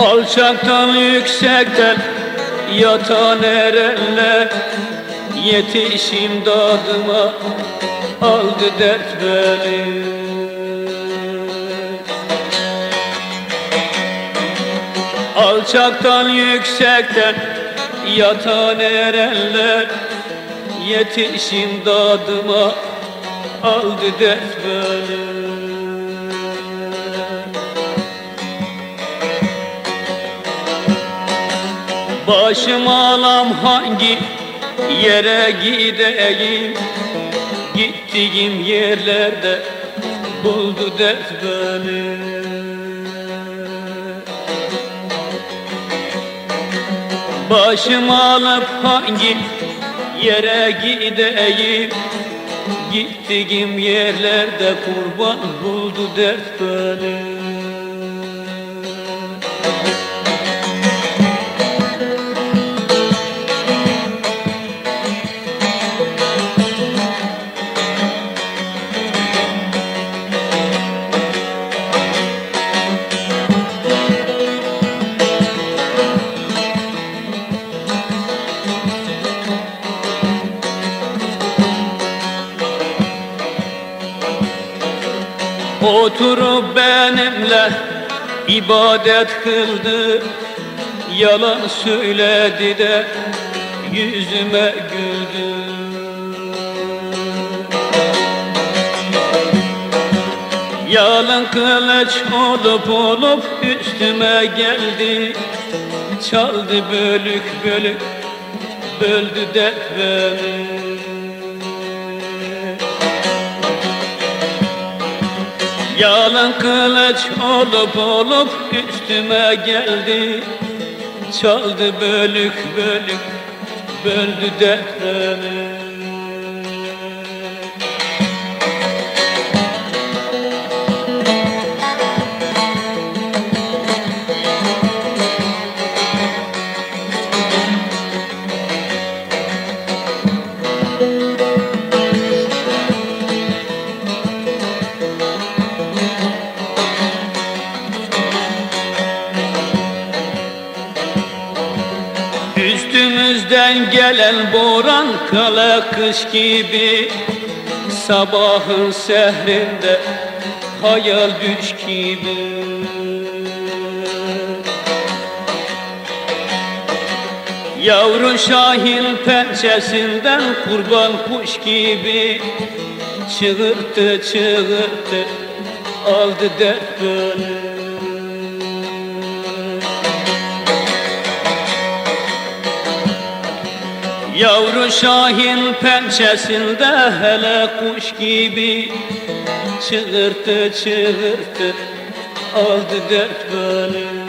Alçaktan yüksekten yatan erenler Yetişim dadıma aldı dert beni. Alçaktan yüksekten yatan erenler Yetişim dadıma aldı dert beni Başım alam hangi yere gideyim? Gittiğim yerlerde buldu dert beni Başım alıp hangi yere gideyim? Gittiğim yerlerde kurban buldu dert beni Oturup benimle ibadet kıldı Yalan söyledi de yüzüme güldü. Yalın kılıç olup olup üstüme geldi Çaldı bölük bölük böldü dert beni Yalın kılıç olup olup üstüme geldi. Çaldı bölük bölük böldü depremi Üstümüzden gelen boran kala kış gibi. Sabahın sehrinde hayal düş gibi. Yavru şahin pençesinden kurban kuş gibi. Çığırttı çığırttı aldı dert beni Yavru şahin pençesinde hele kuş gibi Çığırttı çığırttı aldı dert beni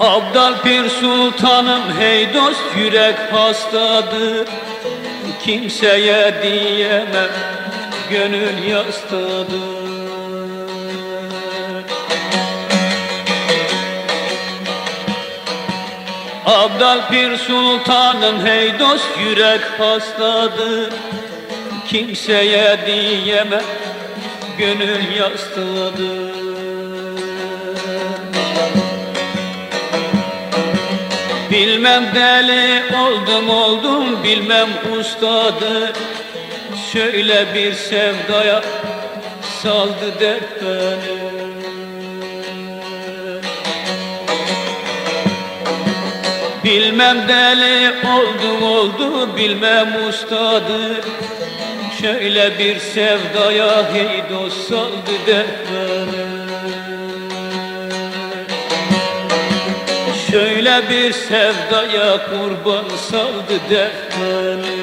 Abdal Pir Sultanım hey dost yürek hastadır. Kimseye diyemem gönül yastadır. Abdal Pir Sultanım hey dost yürek hastadır. Kimseye diyemem gönül yastığıdır Bilmem deli oldum oldum bilmem ustadı. Şöyle bir sevdaya saldı dert beni. Bilmem deli oldum oldu bilmem ustadı. Şöyle bir sevdaya hey dost saldı dert beni Şöyle bir sevdaya kurban saldı dert beni